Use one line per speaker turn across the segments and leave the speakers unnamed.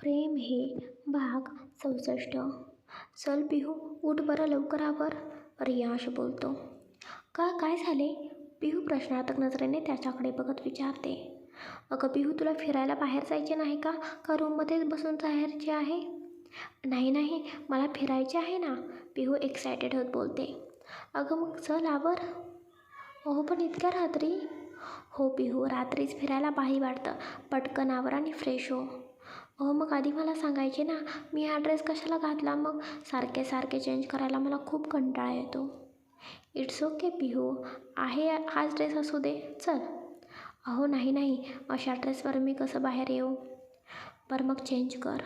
प्रेम हे भाग चौसष्ट. चल पिहू उठ बरं लवकर आवर रियांश बोलतो. का काय झाले? पिहू प्रश्नार्थक नजरेने त्याच्याकडे बघत विचारते. अगं पिहू तुला फिरायला बाहेर जायचे नाही का? का रूममध्येच बसून जायचे आहे? नाही नाही मला फिरायचे आहे ना पिहू एक्सायटेड होत बोलते. अगं मग चल आवर. हो पण इतक्या रात्री? हो पिहू रात्रीच फिरायला भारी वाटतं. पटकन आवर आणि फ्रेश हो. अहो मग आधी मला सांगायचे ना मी हा ड्रेस कशाला घातला? मग सारखे सारखे चेंज करायला मला खूप कंटाळा येतो. It's okay Pihu. आहे हाच ड्रेस असू दे. चल. अहो नाही नाही. अशा ड्रेसवर मी कसं बाहेर येऊ? बरं मग चेंज कर.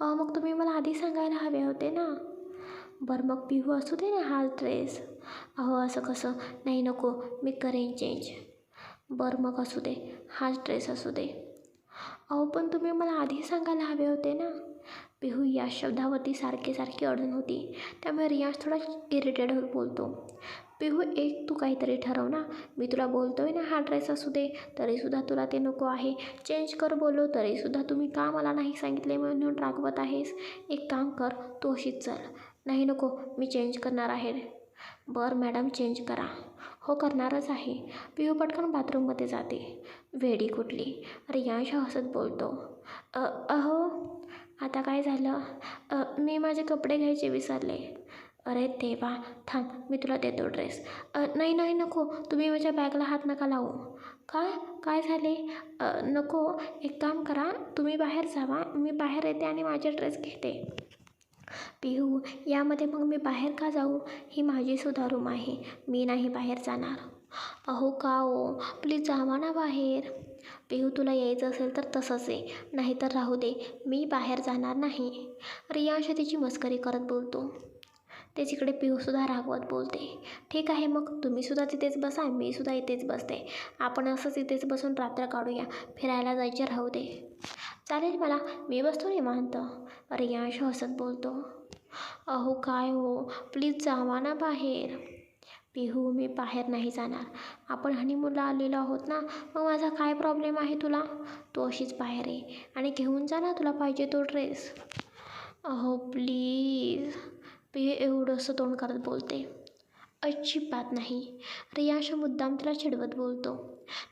अहो मग तुम्ही मला आधी सांगायला हवे होते ना? बरं मग पिहू असू दे ना हा ड्रेस अहो असं कसं? नाही नको. मी करेन चेंज बरं मग असू दे. हाच ड्रेस असू दे. अहो पण तुम्ही मला आधी सांगायला हवे होते ना. पिहू या शब्दावरती सारखी सारखी अडून होती. त्यामुळे रियाज थोडा इरिटेड होत बोलतो. पिहू एक तू काहीतरी ठरव ना. मी तुला बोलतोय ना हा ड्रेस असू दे तरीसुद्धा तुला ते नको आहे. चेंज कर बोललो तरीसुद्धा तुम्ही का मला नाही सांगितले म्हणून रागवत आहेस? एक काम कर तू अशीच चल. नाही नको मी चेंज करणार आहे. बरं मॅडम चेंज करा. हो करणारच आहे. पिहू पटकन बाथरूममध्ये जाते. वेडी कुठली? रियांश हसत बोलतो. अहो आता काय झालं? मी माझे कपडे घ्यायचे विसरले. अरे देवा थांब मी तुला देतो ड्रेस. नाही नाही नको तुम्ही माझ्या बॅगला हात नका लावू. काय? काय झाले? नको एक काम करा तुम्ही बाहेर जावा मी बाहेर येते आणि माझे ड्रेस घेते. पिहू यामध्ये मग मी बाहेर का जाऊ? ही माझीसुद्धा रूम आहे. मी नाही बाहेर जाणार. अहो का ओ? प्लीज जावा ना बाहेर. पिहू तुला यायचं असेल तर तसंच आहे नाहीतर राहू दे. मी बाहेर जाणार नाही. रियांश तिची मस्करी करत बोलतो. ते तिकडे पिहूसुद्धा रागवत बोलते. ठीक आहे मग तुम्हीसुद्धा तिथेच बसा मीसुद्धा इथेच बसते. आपण असंच इथेच बसून रात्र काढूया फिरायला जायचे राहू दे. चालेल मला मी बसतो निवांत. रियांश हसत बोलतो. अहो काय हो प्लीज जावा ना बाहेर. पिहू मी बाहेर नाही जाणार. आपण हनीमूनला आलेलो आहोत ना मग माझा काय प्रॉब्लेम आहे तुला? तू अशीच बाहेर आहे आणि घेऊन जा ना तुला पाहिजे तो ड्रेस अहो प्लीज. पिहू एवढंसं तोंड करत बोलते. अजिबात नाही. रियांश मुद्दाम तिला चिडवत बोलतो.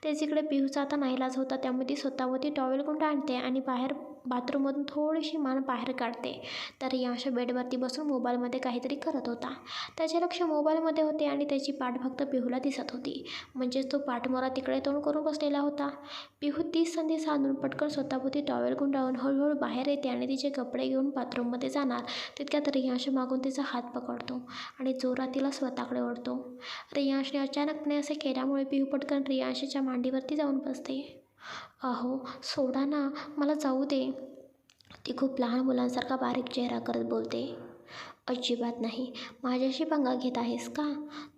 ते जिकडे पिहूचा आता नाहीलाज होता त्यामुळे ती स्वतःवरती टॉवेल गुंड आणते आणि बाहेर बाथरूममधून थोडीशी मान बाहेर काढते. तर रियांश बेडवरती बसून मोबाईलमध्ये काहीतरी करत होता. त्याचे लक्ष मोबाईलमध्ये होते आणि त्याची पाठ फक्त पिहूला दिसत होती. म्हणजेच तो पाठमोरा तिकडे तोंड करून बसलेला होता. पिहू ती संधी साधून पटकन स्वतःभोवती टॉवेल गुंडाळून हळूहळू बाहेर येते आणि तिचे कपडे घेऊन बाथरूममध्ये जाणार. तितक्यात रियांश मागून तिचा हात पकडतो आणि जोरात तिला स्वतःकडे ओढतो. रियांशने अचानकपणे असे केल्यामुळे पिहू पटकन रियांशच्या मांडीवरती जाऊन बसते. अहो सोडा ना मला जाऊ दे. ती खूप लहान मुलांसारखा बारीक चेहरा करत बोलते. अजिबात नाही. माझ्याशी पंगा घेत आहेस का?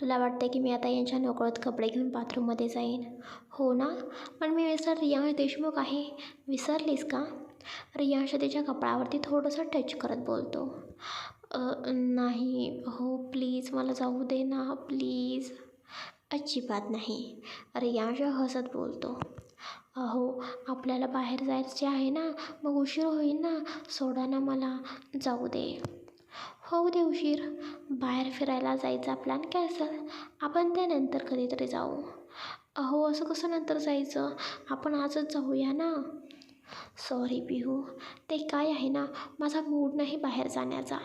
तुला वाटते की मी आता यांच्या नकळत कपडे घेऊन बाथरूममध्ये जाईन? हो ना? पण मी मिस्टर रियांश देशमुख आहे. विसरलीस का? रियांश तिच्या कपडावरती थोडंसं टच करत बोलतो. नाही. हो प्लीज मला जाऊ दे ना प्लीज अजिबात नाही. रियांश हसत बोलतो. अहो आपल्याला बाहेर जायचे आहे ना मग उशीर होईल ना सोडा ना मला जाऊ दे. होऊ दे उशीर बाहेर फिरायला जायचा प्लॅन कॅन्सल आपण ते नंतर कधीतरी जाऊ. अहो असं कसं नंतर जायचं? आपण आजच जाऊया ना. सॉरी पिहू. ते काय आहे ना माझा मूड नाही बाहेर जाण्याचा.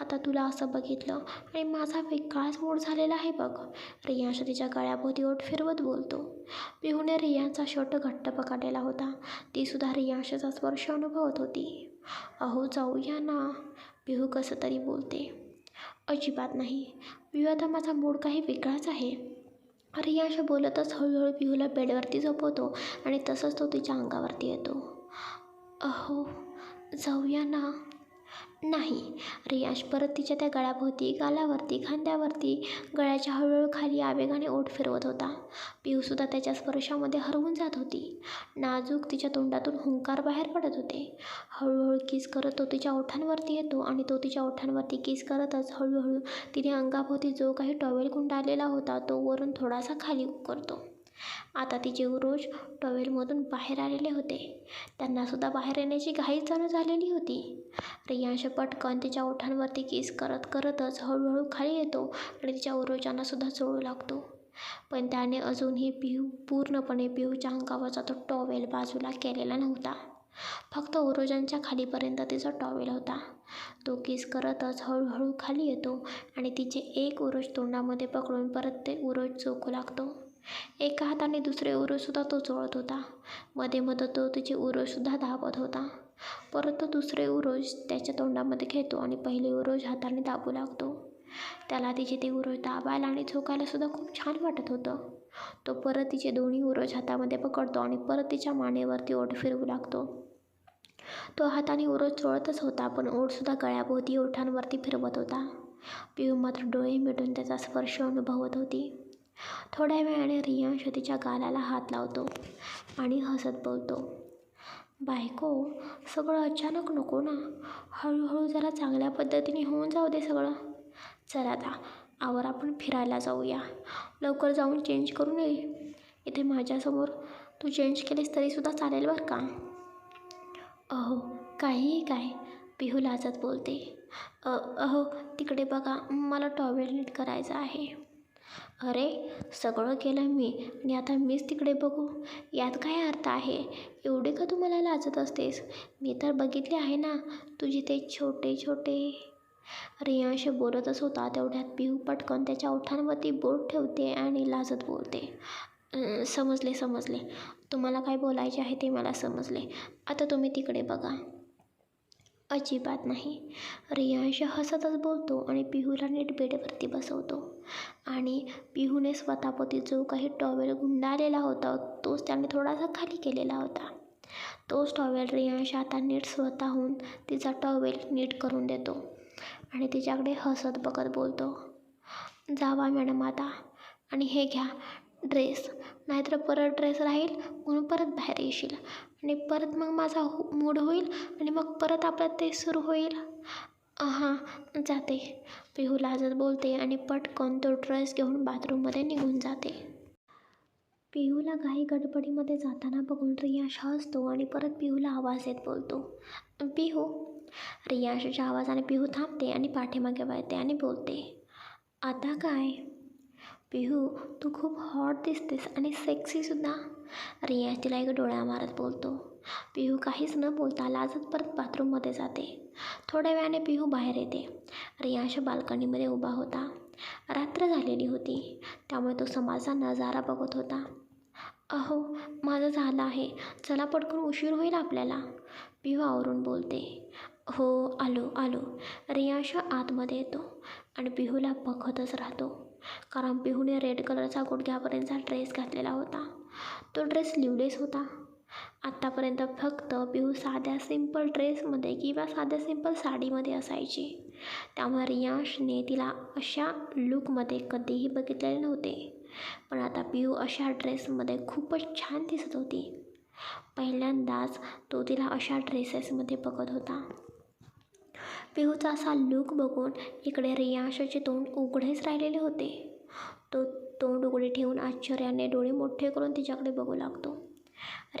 आता तुला असं बघितलं आणि माझा वेगळाच मूड झालेला आहे बघ. रियांश तिच्या गळ्याभोवती ओठ फिरवत बोलतो. पिहूने रियांचा शर्ट घट्ट पकडलेला होता. तीसुद्धा रियांशचा स्पर्श अनुभवत होती. अहो जाऊया ना पिहू कसं तरी बोलते. अजिबात नाही. पिहू आता माझा मूड काही वेगळाच आहे. रियांश बोलतच हळूहळू पिहूला बेडवरती झोपवतो आणि तसंच तो तिच्या अंगावरती येतो. अहो जाऊया ना. नाही रियांश परत तिच्या त्या गळ्याभोवती गालावरती खांद्यावरती गळ्याच्या हळूहळू खाली आवेगाने ओठ फिरवत होता. पिऊसुद्धा त्याच्या स्पर्शामध्ये हरवून जात होती. नाजूक तिच्या तोंडातून हुंकार बाहेर पडत होते. हळूहळू किस करत तो तिच्या ओठांवरती येतो आणि तो तिच्या ओठांवरती किस करतच हळूहळू तिने अंगाभोवती जो काही टॉवेल गुंडाळलेला होता तो वरून थोडासा खाली करतो. आता तिचे उरोज टॉवेलमधून बाहेर आलेले होते. त्यांनासुद्धा बाहेर येण्याची घाई चालू झालेली होती. रियांश पटकन तिच्या ओठांवरती केस करत करतच हळूहळू खाली येतो आणि तिच्या उरोजांनासुद्धा चोळू लागतो. पण त्याने अजूनही पिहू पूर्णपणे पिहूच्या अंगावरचा तो टॉवेल बाजूला केलेला नव्हता. फक्त उरोजांच्या खालीपर्यंत तिचा टॉवेल होता. तो किस करतच हळूहळू खाली येतो आणि तिचे एक उरोज तोंडामध्ये पकडून परत ते उरोज चोखू लागतो. एका हाताने दुसरे उरोसुद्धा तो चोळत होता. मध्ये मध्ये तो तिचे उरोसुद्धा दाबत होता. परत तो दुसरे उरोज त्याच्या तोंडामध्ये घेतो आणि पहिले उरोज हाताने दाबू लागतो. त्याला तिचे ते उरोज दाबायला आणि झोकायलासुद्धा खूप छान वाटत होतं. तो परत तिचे दोन्ही उरोज हातामध्ये पकडतो आणि परत तिच्या मानेवरती ओढ फिरवू लागतो. तो हाताने उरोज चोळतच होता पण ओढसुद्धा गळ्याभोवती ओठांवरती फिरवत होता. पिऊ मात्र डोळे मिटून त्याचा स्पर्श अनुभवत होती. थोड्या वेळाने रियांश तिच्या गालाला हात लावतो आणि हसत बोलतो बायको सगळं अचानक नको ना? हळूहळू जरा चांगल्या पद्धतीने होऊन जाऊ दे सगळं. चला आता आवर आपण फिरायला जाऊया. लवकर जाऊन चेंज करून ये. इथे माझ्यासमोर तू चेंज केलीस तरीसुद्धा चालेल बरं का? अहो काहीही काय पिहू लाजत बोलते. अ अहो तिकडे बघा मला टॉवेल नीट करायचं आहे. अरे सगळं केलं मी आणि आता मीच तिकडे बघू. यात काय अर्थ आहे? एवढे का तू मला लाजत असतेस? मी तर बघितले आहे ना तुझे ते छोटे छोटे. रियांश बोलतच होता तेवढ्यात पिहू पटकन त्याच्या ओठांवरती बोट ठेवते आणि लाजत बोलते. समजले समजले. तुम्हाला काय बोलायचे आहे ते मला समजले. आता तुम्ही तिकडे बघा. अजिबात नाही. रियांश हसतच बोलतो आणि पिहूला नीट बेडवरती बसवतो. आणि पिहूने स्वतःपोती जो काही टॉवेल गुंडाळलेला होता तोच त्याने थोडासा खाली केलेला होता. तोच टॉवेल रियांश आता नीट स्वतःहून तिचा टॉवेल नीट करून देतो आणि तिच्याकडे हसत बघत बोलतो जावा मॅडम आता आणि हे घ्या ड्रेस नाहीतर परत ड्रेस राहील म्हणून परत बाहेर येशील. आणि परत मग माझा हो मूड होईल आणि मग परत आपलं ते सुरू होईल. हां जाते. पिहू लाजत बोलते आणि पटकन तो ड्रेस घेऊन बाथरूममध्ये निघून जाते. पिहूला घाई गडबडीमध्ये जाताना बघून रियाश हसतो आणि परत पिहूला आवाज येत बोलतो. पिहू रियाशच्या आवाजाने पिहू थांबते आणि पाठीमागे वळते आणि बोलते आता काय? पिहू तू खूप हॉट दिसतेस आणि सेक्सीसुद्धा रियाश तिला एक डोळ्या मारत बोलतो. पिहू काहीच न बोलता लाजत परत बाथरूममध्ये जाते. थोड्या वेळाने पिहू बाहेर येते. रियांश बाल्कनीमध्ये उभा होता. रात्र झालेली होती. त्यामुळे तो समाजा नजारा बघत होता. अहो माझं झालं आहे. चला पटकन उशीर होईल आपल्याला. पिहू आवरून बोलते. हो आलो आलो. रियांश आतमध्ये येतो आणि पिहूला बघतच राहतो. कारण पिहूने रेड कलरचा गुडघ्यापर्यंतचा ड्रेस घातलेला होता. तो ड्रेस लिवलेस होता. आत्तापर्यंत फक्त पिहू साध्या सिंपल ड्रेसमध्ये किंवा साध्या सिंपल साडीमध्ये असायची. त्यामुळे रियांशने तिला अशा लूकमध्ये कधीही बघितलेले नव्हते. पण आता पिहू अशा ड्रेसमध्ये खूपच छान दिसत होती. पहिल्यांदाच तो तिला अशा ड्रेसेसमध्ये बघत होता. पिहूचा असा लूक बघून इकडे रियांशचे तोंड उघडेच राहिलेले होते. तो तोंड उघडे ठेवून आश्चर्याने डोळे मोठे करून तिच्याकडे बघू लागतो.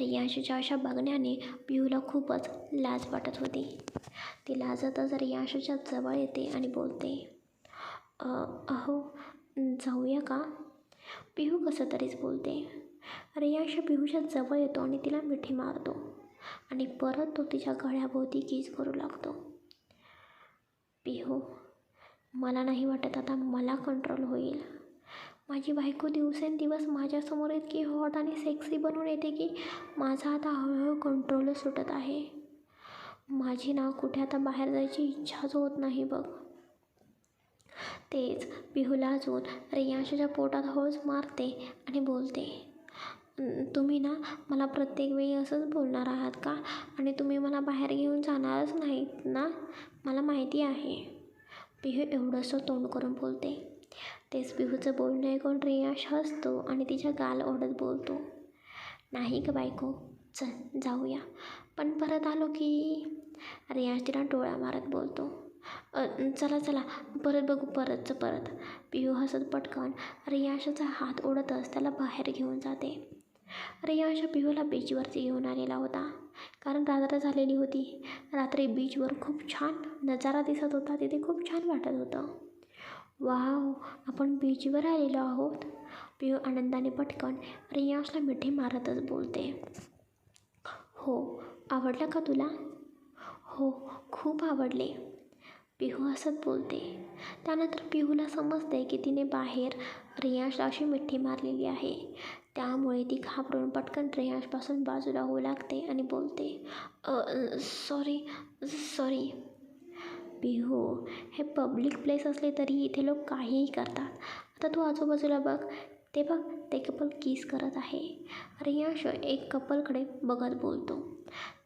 रियांशूच्या अशा बघण्याने पिहूला खूपच लाज वाटत होती. ती लाजतच रियांशूच्या जवळ येते आणि बोलते अहो जाऊया का? पिहू कसं तरीच बोलते रियांश पिहूच्या जवळ येतो आणि तिला मिठी मारतो आणि परत तो तिच्या गळ्याभोवती किस करू लागतो. पिहू मला नाही वाटत आता मला कंट्रोल होईल. माझी बायको दिवसेंदिवस माझ्यासमोर इतकी हॉट आणि सेक्सी बनवून येते की माझा आता हळूहळू कंट्रोलच सुटत आहे. माझी ना कुठे आता बाहेर जायची इच्छाच होत नाही बघ. तेच पिहूला अजून रियांशच्या पोटात हळूच मारते आणि बोलते तुम्ही ना मला प्रत्येक वेळी असंच बोलणार आहात का? आणि तुम्ही मला बाहेर घेऊन जाणारच नाहीत ना? मला माहिती आहे. पिहू एवढंसं तोंड करून बोलते. तेच पिहूचं बोलणं ऐकून रियाश हसतो आणि तिच्या गाल ओढत बोलतो. नाही ग बायको चल जाऊया. पण परत आलो की रियाश तिला डोळा मारत बोलतो. चला चला. परत बघू परतचं परत. पिहू हसत पटकन रियाशाचा हात ओढतच त्याला बाहेर घेऊन जाते. रियाश पिहूला बीचवरती घेऊन आलेला होता. कारण रात्र झालेली होती. रात्री बीचवर खूप छान नजारा दिसत होता. तिथे खूप छान वाटत होतं. वाव आपण बीचवर आलेलो आहोत. पिहू आनंदाने पटकन रियांशला मिठी मारतच बोलते. हो आवडलं का तुला? हो खूप आवडले. पिहू हसत बोलते. त्यानंतर पिहूला समजते की तिने बाहेर रियाशला अशी मिठी मारलेली आहे. त्यामुळे ती घाबरून पटकन रियाशपासून बाजूला होऊ लागते आणि बोलते सॉरी सॉरी बिहो हे. पब्लिक प्लेस असले तरी इथे लोक काहीही करतात. आता तू आजूबाजूला बघ ते बघ ते कपल किस करत आहे. रियाश एक कपलकडे बघत बोलतो.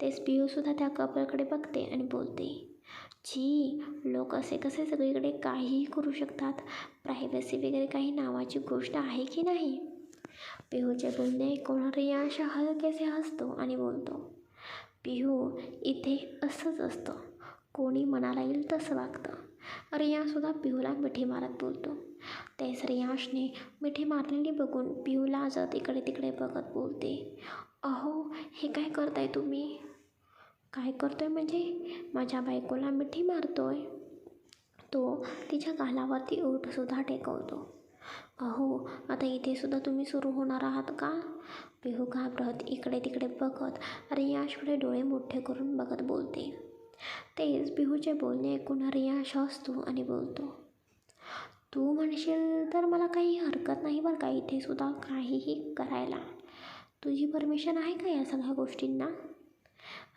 तेच पिहूसुद्धा त्या कपलकडे बघते आणि बोलते जी लोक असे कसे सगळीकडे काहीही करू शकतात? प्रायव्हसी वगैरे काही नावाची गोष्ट आहे की नाही? पिहूचे बोलणे ऐकून रियांश हलकेसे हसतो आणि बोलतो पिहू इथे असंच असतं. कोणी मनाला येईल तसं वागतं. रियासुद्धा पिहूला मिठी मारत बोलतो. तेच रियाशने मिठी मारलेली बघून पिहू लाजत इकडे तिकडे बघत बोलते. अहो हे काय करताय तुम्ही? काय करतोय म्हणजे? माझ्या बायकोला मिठी मारतोय? तो तिच्या गालावरती ओठसुद्धा टेकवतो. अहो आता इथे सुद्धा तुम्ही सुरू होणार आहात का? पिहू घाबरत इकडे तिकडे बघत रियाशकडे डोळे मोठे करून बघत बोलते. तेच बिहूचे बोलणे ऐकून रियाश हसतो आणि बोलतो. तू म्हणशील तर मला काही हरकत नाही बरं का इथे सुद्धा काहीही करायला. तुझी परमिशन आहे का या सगळ्या गोष्टींना?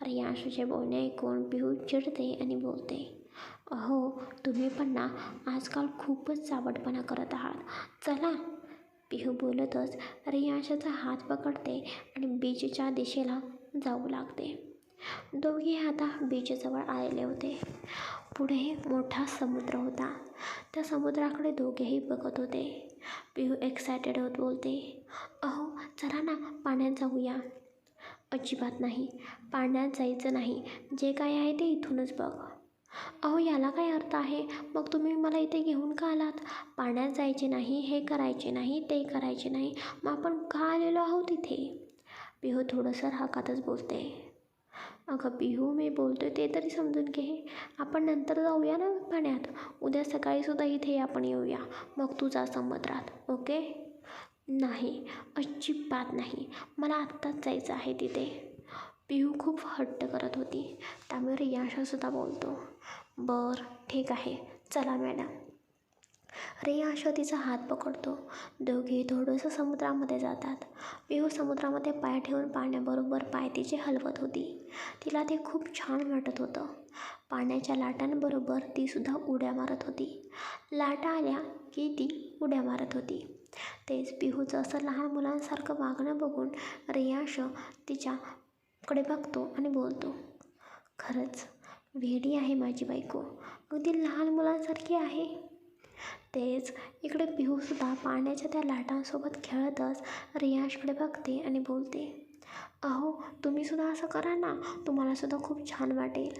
रियाशचे बोलणे ऐकून पिहू चिडते आणि बोलते. अहो तुम्ही पण ना आजकाल खूपच चावटपणा करत आहात. चला. पिहू बोलतच रियाशाचा हात पकडते आणि बीचच्या दिशेला जाऊ लागते. दोघे आता बीचजवळ आलेले होते. पुढे मोठा समुद्र होता. त्या समुद्राकडे दोघेही बघत होते. पिहू एक्सायटेड होत बोलते अहो चला ना पाण्यात जाऊया. अजिबात नाही. पाण्यात जायचं नाही. जे काय आहे ते इथूनच बघ. अहो याला काय अर्थ आहे? मग तुम्ही मला इथे घेऊन का आलात? पाण्यात जायचे नाही हे करायचे नाही ते करायचे नाही. मग आपण का आलेलो आहोत इथे? पिहू थोडंसं हकातच बोलते. अगं पिहू मी बोलतोय ते तरी समजून घे. आपण नंतर जाऊया ना पाण्यात? उद्या सकाळीसुद्धा इथे आपण येऊया. मग तुझा समुद्रात ओके? नाही अजिबात नाही. मला आत्ताच जायचं आहे तिथे. पिहू खूप हट्ट करत होती. त्यामुळे रियाशासुद्धा बोलतो. बरं ठीक आहे. चला मॅडम. रियाशा तिचा हात पकडतो. दोघे थोडंसं समुद्रामध्ये जातात. पिहू समुद्रामध्ये पाय ठेवून पाण्याबरोबर पाय तिचे हलवत होती. तिला ते खूप छान वाटत होतं. पाण्याच्या लाटांबरोबर तीसुद्धा उड्या मारत होती. लाटा आल्या की ती उड्या मारत होती. तेच पिहूचं असं लहान मुलांसारखं वागणं बघून रियाश तिच्याकडे बघतो आणि बोलतो खरंच वेडी आहे माझी बायको. अगदी लहान मुलांसारखी आहे. तेच. इकडे पिहूसुद्धा पाण्याच्या त्या लाटांसोबत खेळतच रियाशकडे बघते आणि बोलते अहो तुम्हीसुद्धा असं करा ना तुम्हालासुद्धा खूप छान वाटेल.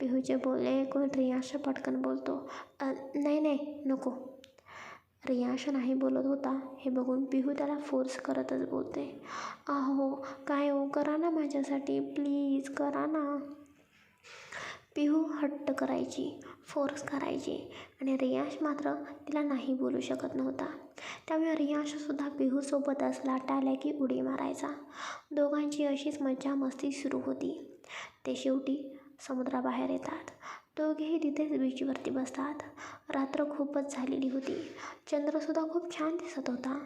पिहूचे बोलले ऐकून रियाश पटकन बोलतो नाही नाही नको. रियाश नाही बोलत होता हे बघून पिहू त्याला फोर्स करतच बोलते अहो काय हो करा ना माझ्यासाठी प्लीज करा ना. पिहू हट्ट करायची फोर्स करायची आणि रियाश मात्र तिला नाही बोलू शकत नव्हता. त्यामुळे रियाशसुद्धा पिहूसोबतच लाटा आल्या की उडी मारायचा. दोघांची अशीच मज्जा मस्ती सुरू होती. ते शेवटी समुद्राबाहेर येतात. दोघेही तिथेच बीचवरती बसतात. रात्र खूपच झालेली होती. चंद्रसुद्धा खूप छान दिसत होता.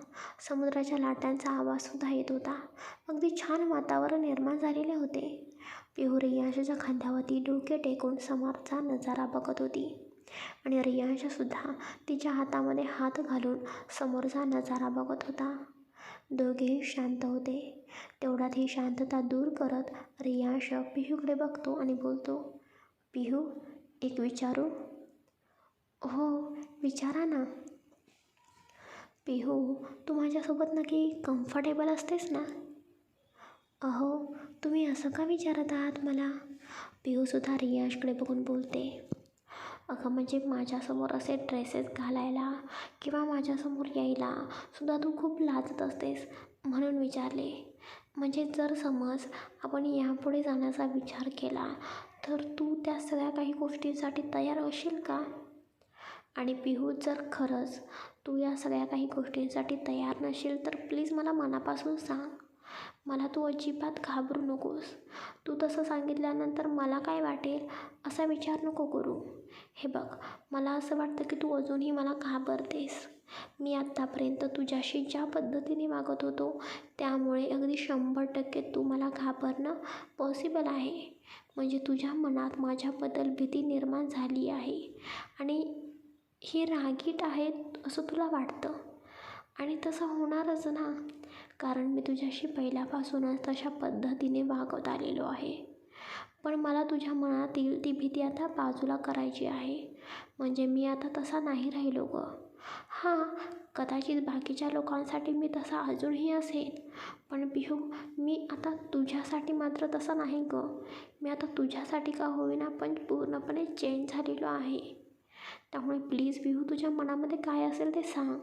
समुद्राच्या लाटांचा आवाजसुद्धा येत होता. अगदी छान वातावरण निर्माण झालेले होते. पिहू रियांशच्या खांद्यावरती डोके टेकून समोरचा नजारा बघत होती. आणि रियांशसुद्धा तिच्या हातामध्ये हात घालून समोरचा नजारा बघत होता. दोघेही शांत होते. तेवढ्यात ही शांतता दूर करत रियांश पिहूकडे बघतो आणि बोलतो पिहू एक विचारू? हो विचारा ना. पिहू तू माझ्यासोबत नक्की कम्फर्टेबल असतेस ना? अहो तुम्ही असं का विचारत आहात मला? पिहूसुद्धा रियाशकडे बघून बोलते. अगं म्हणजे माझ्यासमोर असे ड्रेसेस घालायला किंवा माझ्यासमोर यायला सुद्धा तू खूप लाजत असतेस म्हणून विचारले. म्हणजे जर समज आपण यापुढे जाण्याचा विचार केला तर तू त्या सगळ्या काही गोष्टींसाठी तयार असशील का? आणि पिहू जर खरंच तू या सगळ्या काही गोष्टींसाठी तयार नसेल तर प्लीज मला मनापासून सांग. मला तू अजिबात घाबरू नकोस. तू तसं सांगितल्यानंतर मला काय वाटेल असा विचार नको करू. हे बघ मला असं वाटतं की तू अजूनही मला घाबरतेस. मी आत्तापर्यंत तुझ्याशी ज्या पद्धतीने वागत होतो त्यामुळे अगदी शंभर टक्के तू मला घाबरणं पॉसिबल आहे. म्हणजे तुझ्या मनात माझ्याबद्दल भीती निर्माण झाली आहे. आणि ही रागीट आहेत असं तुला वाटतं? आणि तसं होणारच ना. कारण मी तुझ्याशी पहिल्यापासूनच तशा पद्धतीने वागत आलेलो आहे. पण मला तुझ्या मनातील ती भीती आता बाजूला करायची आहे. म्हणजे मी आता तसा नाही राहिलो गं. हां कदाचित बाकीच्या लोकांसाठी मी तसा अजूनही असेन. पण पिहू मी आता तुझ्यासाठी मात्र तसा नाही गं. मी आता तुझ्यासाठी का होईना पण पूर्णपणे चेंज झालेलो आहे. त्यामुळे प्लीज बिहू तुझ्या मनामध्ये काय असेल ते सांग.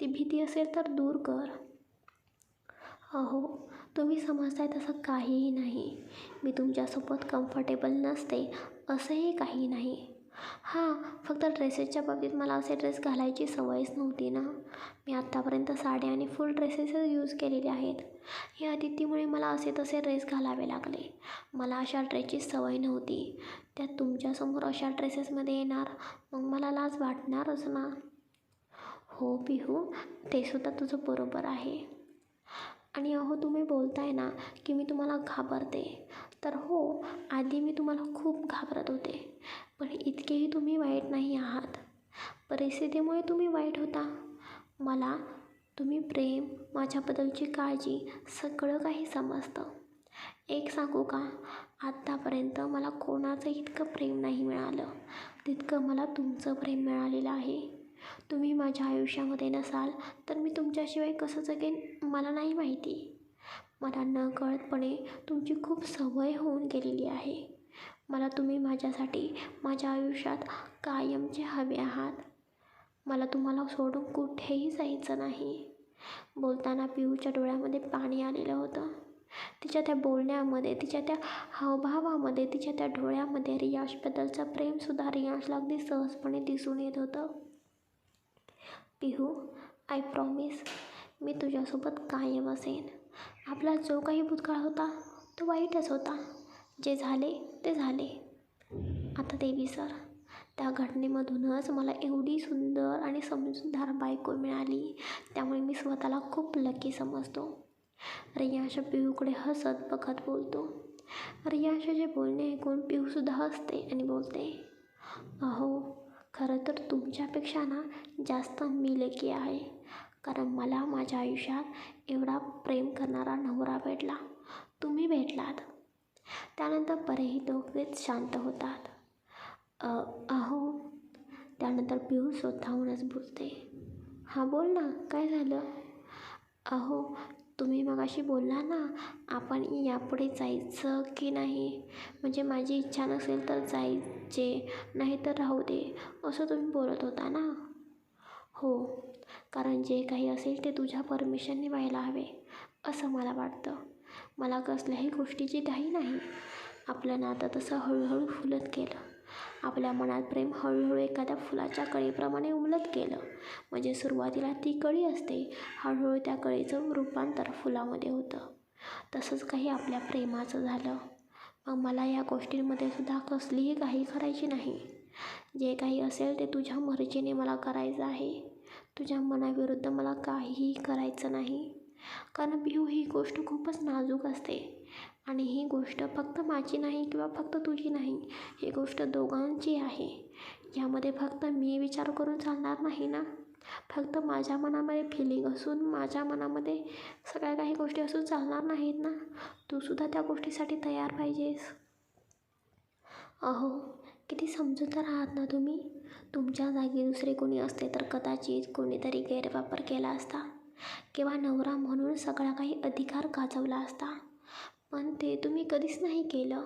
ती भीती असेल तर दूर कर. अहो तुम्ही समजताय तसं काहीही नाही. मी तुमच्यासोबत कम्फर्टेबल नसते असंही काही नाही. हां फक्त ड्रेसेसच्या बाबतीत मला असे ड्रेस घालायची सवयच नव्हती ना. मी आत्तापर्यंत साड्या आणि फुल ड्रेसेसच यूज केलेले आहेत. या अतिथीमुळे मला असे तसे ड्रेस घालावे लागले. मला अशा ड्रेसची सवय नव्हती. त्यात तुमच्यासमोर अशा ड्रेसेसमध्ये येणार मग मला लाज वाटणारच ना. हो पिहू ते सुद्धा तुझं बरोबर आहे. आणि अहो तुम्ही बोलताय ना की मी तुम्हाला घाबरते. तर हो आधी मी तुम्हाला खूप घाबरत होते. पण इतकेही तुम्ही वाईट नाही आहात. परिस्थितीमुळे तुम्ही वाईट होता. मला तुम्ही प्रेम माझ्याबद्दलची काळजी सगळं काही समजतं. एक सांगू का? आत्तापर्यंत मला कोणाचं इतकं प्रेम नाही मिळालं. तितकं मला तुमचं प्रेम मिळालेलं आहे. तुम्ही माझ्या आयुष्यामध्ये नसाल तर मी तुमच्याशिवाय कसं जगेन मला नाही माहिती. मला नकळतपणे तुमची खूप सवय होऊन गेलेली आहे. मला तुम्ही माझ्यासाठी माझ्या आयुष्यात कायमचे हवे आहात. मला तुम्हाला सोडून कुठेही जायचं नाही. बोलताना पिऊच्या डोळ्यामध्ये पाणी आलेलं होतं. तिच्या त्या बोलण्यामध्ये तिच्या त्या हावभावामध्ये तिच्या त्या डोळ्यामध्ये रियाशबद्दलचं प्रेमसुद्धा रियाशला अगदी सहजपणे दिसून येत होतं. पिहू आय प्रॉमिस मी तुझ्यासोबत कायम असेन. आपला जो काही भूतकाळ होता तो वाईटच होता. जे झाले ते झाले. आता देवी सर त्या घटनेमधूनच मला एवढी सुंदर आणि समजूतदार बायको मिळाली त्यामुळे मी स्वतःला खूप लकी समजतो. रियाशा पिहूकडे हसत बघत बोलतो. रियाशाचे बोलणे ऐकून पिहूसुद्धा हसते आणि बोलते अहो खरं तर तुमच्यापेक्षा ना जास्त मी लेकी आहे. कारण मला माझ्या आयुष्यात एवढा प्रेम करणारा नवरा भेटला. तुम्ही भेटलात. त्यानंतर बरेही दोघेच शांत होतात. अहो त्यानंतर पिहू स्वतःहूनच बोलते. हां बोल ना. काय झालं? अहो तुम्ही मगाशी बोलला ना आपण यापुढे जायचं की नाही? म्हणजे माझी इच्छा नसेल तर जायचे नाही तर राहू दे असं तुम्ही बोलत होता ना? हो कारण जे काही असेल ते तुझ्या परमिशनने व्हायला हवे असं मला वाटतं. मला कसल्याही गोष्टीची घाई नाही. आपलं नातं तसं हळूहळू फुलत गेलं. आपल्या मनात प्रेम हळूहळू एखाद्या फुलाच्या कळीप्रमाणे उमलत गेलं. म्हणजे सुरुवातीला ती कळी असते हळूहळू त्या कळीचं रूपांतर फुलामध्ये होतं. तसंच काही आपल्या प्रेमाचं झालं. मग मला या गोष्टींमध्ये सुद्धा कसलीही काही करायची नाही. जे काही असेल ते तुझ्या मर्जीने मला करायचं आहे. तुझ्या मनाविरुद्ध मला काहीही करायचं नाही. कारण बिहू ही गोष्ट खूपच नाजूक असते. आणि ही गोष्ट फक्त माझी नाही किंवा फक्त तुझी नाही ही गोष्ट दोघांची आहे. यामध्ये फक्त मी विचार करून चालणार नाही ना? फक्त माझ्या मनामध्ये फिलिंग असून माझ्या मनामध्ये सगळ्या काही गोष्टी असून चालणार नाहीत ना? तूसुद्धा त्या गोष्टीसाठी तयार पाहिजेस. अहो किती समजूतदार आहात ना तुम्ही? तुमच्या जागी दुसरे कोणी असते तर कदाचित कोणीतरी गैरवापर केला असता किंवा नवरा म्हणून सगळा काही अधिकार गाजवला असता. पण ते तुम्ही कधीच नाही केलं.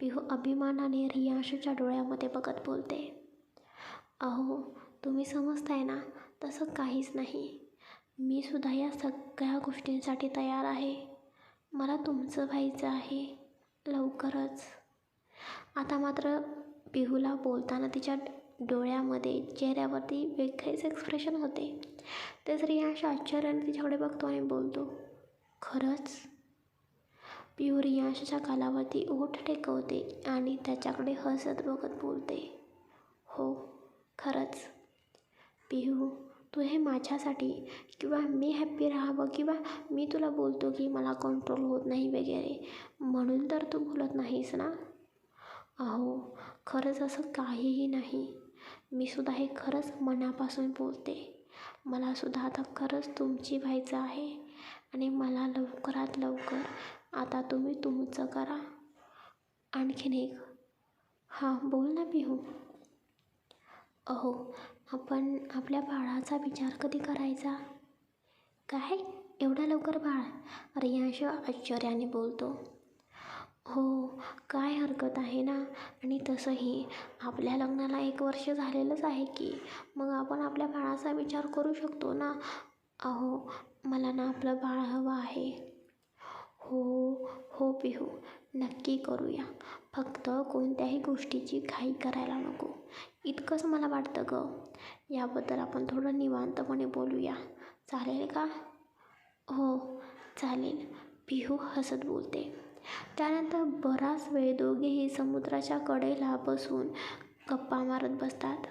पिहू अभिमानाने रियांशूच्या डोळ्यामध्ये बघत बोलते. अहो तुम्ही समजताय ना तसं काहीच नाही. मी सुद्धा या सगळ्या गोष्टींसाठी तयार आहे. मला तुमचं व्हायचं आहे. लवकरच. आता मात्र पिहूला बोलताना तिच्या डोळ्यामध्ये चेहऱ्यावरती वेगळेच एक्सप्रेशन होते. तेच रियांश आश्चर्याने तिच्याकडे बघतो आणि बोलतो खरंच? पिहू रियांशच्या कालावरती ओठ टेकवते आणि त्याच्याकडे हसत बघत बोलते हो खरंच. पिहू तू हे माझ्यासाठी किंवा मी हॅप्पी राहावं किंवा मी तुला बोलतो की मला कंट्रोल होत नाही वगैरे म्हणून तर तू बोलत नाहीस ना? अहो खरंच असं काहीही नाही. मी सुद्धा हे खरंच मनापासून बोलते. मला सुद्धा आता खरंच तुमची व्हायचं आहे आणि मला लवकरात लवकर आता तुम्ही तुमचं करा. आणखीन एक. हां बोल ना पिहू. अहो आपण आपल्या बाळाचा विचार कधी करायचा? काय? एवढ्या लवकर बाळ? रियांश आश्चर्याने बोलतो. हो काय हरकत आहे ना? आणि तसंही आपल्या लग्नाला एक वर्ष झालेलंच आहे की मग आपण आपल्या बाळाचा विचार करू शकतो ना? अहो मला ना आपलं बाळ हवं आहे. हो हो पिहू नक्की करूया. फक्त कोणत्याही गोष्टीची घाई करायला नको. इतकंच मला वाटतं ग. याबद्दल आपण थोडं निवांतपणे बोलूया. चालेल का? हो चालेल. पिहू हसत बोलते. त्यानंतर बराच वेळ दोघेही समुद्राच्या कडेला बसून गप्पा मारत बसतात.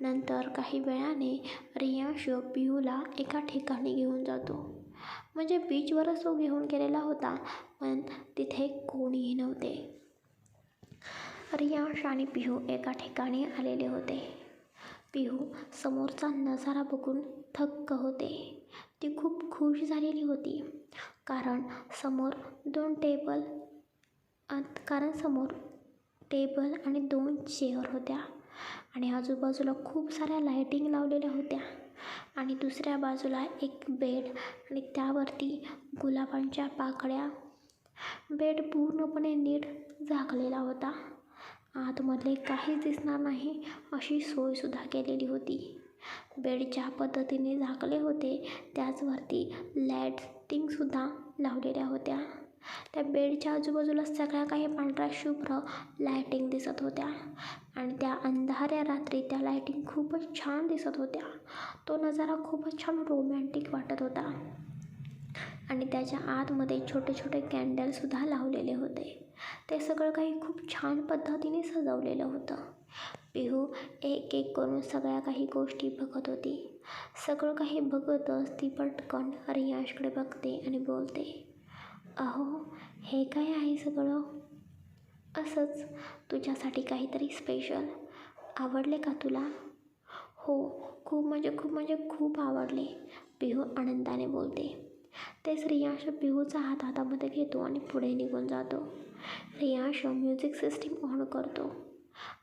नंतर काही वेळाने रियांश पिहूला एका ठिकाणी घेऊन जातो. म्हणजे बीचवरच तो घेऊन गेलेला होता पण तिथे कोणीही नव्हते. रियांश आणि पिहू एका ठिकाणी आलेले होते. पिहू समोरचा नजारा बघून थक्क होते. ती खूप खुश झालेली होती कारण समोर दोन टेबल कारण समोर टेबल आणि दोन चेअर होत्या. आणि आजूबाजूला खूप साऱ्या लायटिंग लावलेल्या होत्या. आणि दुसऱ्या बाजूला एक बेड आणि त्यावरती गुलाबांच्या पाकळ्या. बेड पूर्णपणे नीट झाकलेला होता. आतमधले काहीच दिसणार नाही अशी सोयसुद्धा केलेली होती. बेड ज्या पद्धतीने झाकले होते त्याचवरती लाईटिंगसुद्धा लावलेल्या होत्या. त्या बेडच्या आजूबाजूला सगळ्या काही पांढऱ्या शुभ्र लायटिंग दिसत होत्या. आणि त्या अंधाऱ्या रात्री त्या लायटिंग खूपच छान दिसत होत्या. तो नजारा खूपच छान रोमॅन्टिक वाटत होता. आणि त्याच्या आतमध्ये छोटे छोटे कॅन्डलसुद्धा लावलेले होते. ते सगळं काही खूप छान पद्धतीने सजवलेलं होतं. पिहू एक एक करून सगळ्या काही गोष्टी बघत होती. सगळं काही बघतच ती पटकन रियाशकडे बघते आणि बोलते अहो हे काय आहे सगळं? असंच तुझ्यासाठी काहीतरी स्पेशल आवडले का तुला? हो खूप म्हणजे खूप म्हणजे खूप आवडले पिहू आनंदाने बोलते. तेच रियांश पिहूचा हात हातामध्ये घेतो आणि पुढे निघून जातो. रियांश म्युझिक सिस्टीम ऑन करतो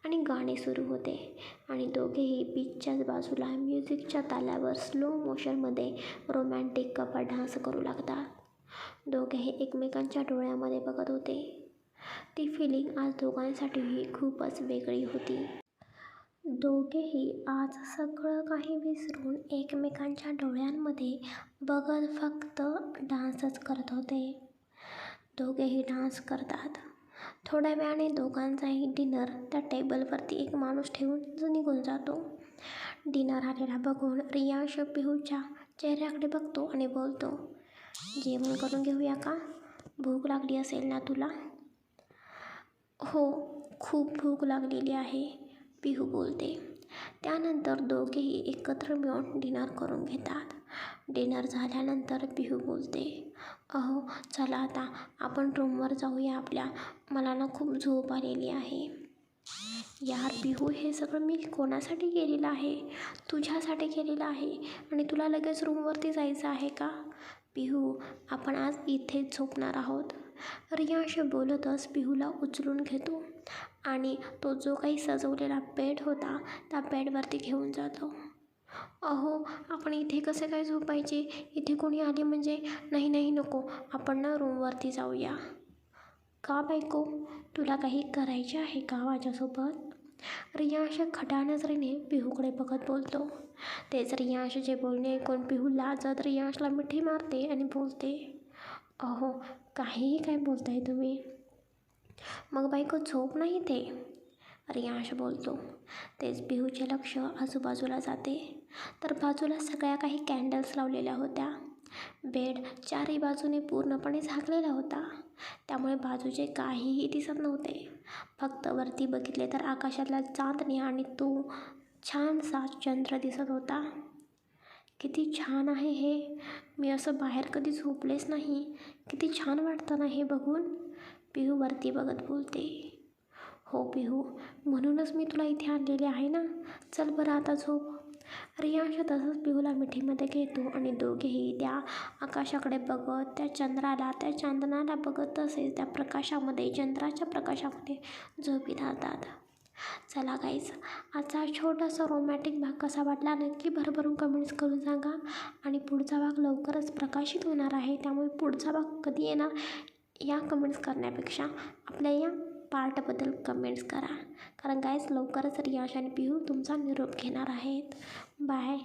आणि गाणे सुरू होते आणि दोघेही बीचच्याच बाजूला म्युझिकच्या तालावर स्लो मोशनमध्ये रोमॅन्टिक कपल डान्स करू लागतात. दोघेही एकमेकांच्या डोळ्यामध्ये बघत होते. ती फिलिंग आज दोघांसाठीही खूपच वेगळी होती. दोघेही आज सगळं काही विसरून एकमेकांच्या डोळ्यांमध्ये बघत फक्त डान्सच करत होते. दोघेही डान्स करतात. थोड्या वेळाने दोघांचाही डिनर त्या टेबलवरती एक माणूस ठेवून निघून जातो. डिनर आलेला बघून रियांश पिहूच्या चेहऱ्याकडे बघतो आणि बोलतो जेवण करून घेऊया का? भूक लागली असेल ना तुला? हो खूप भूक लागलेली आहे पिहू बोलते. त्यानंतर दोघेही एकत्र मिळून डिनर करून घेतात. डिनर झाल्यानंतर पिहू बोलते अहो चला आता आपण रूमवर जाऊया आपल्या. मला ना खूप झोप आलेली आहे. यार पिहू हे सगळं मी कोणासाठी केलेलं आहे? तुझ्यासाठी केलेलं आहे? आणि तुला लगेच रूमवरती जायचं आहे का? पिहू आपण आज इथेच झोपणार आहोत. रियांश बोलतच पिहूला उचलून घेतो आणि तो जो काही सजवलेला बेड होता त्या बेडवरती घेऊन जातो. अहो आपण इथे कसे काय झोपायचे? इथे कोणी आले म्हणजे नाही नाही नको आपण ना रूमवरती जाऊया. का बायको तुला काही करायचे आहे का माझ्यासोबत? रियाश खट्या नजरेने पिहूकडे बघत बोलतो. तेच रियांशचे बोलणे ऐकून पिहू लाजत रियांशला मिठी मारते आणि बोलते अहो काहीही काय बोलताय तुम्ही? मग बायको झोप नाही ते रियांश बोलतो. तेच पिहूचे लक्ष आजूबाजूला जाते. तर बाजूला सगळ्या काही कॅन्डल्स लावलेल्या होत्या. बेड चारही बाजूने पूर्णपणे झाकलेला होता. त्यामुळे बाजूचे काहीही दिसत नव्हते. फक्त वरती बघितले तर आकाशातला चांदणी आणि तो छानसा चंद्र दिसत होता. किती छान आहे हे. मी असं बाहेर कधी झोपलेच नाही. किती छान वाटतं ना हे बघून. पिहू वरती बघत बोलते. हो पिहू म्हणूनच मी तुला इथे आणलेले आहे ना. चल बरं आता झोप. रियांश तसंच पिहूला मिठीमध्ये घेतो आणि दोघेही त्या आकाशाकडे बघत त्या चंद्राला त्या चांदणाला बघत तसेच त्या प्रकाशामध्ये चंद्राच्या प्रकाशामध्ये झोपी राहतात. चला गाईज आजचा छोटासा रोमॅटिक भाग कसा वाटला नक्की भरभरून कमेंट्स करून सांगा आणि पुढचा भाग लवकरच प्रकाशित होणार आहे त्यामुळे पुढचा भाग कधी येणार या कमेंट्स करण्यापेक्षा आपल्या या पार्टबद्दल कमेंट्स करा. कारण गाईज लवकरच रियाश आणि पिहू तुमचा निरोप घेणार आहेत. बाय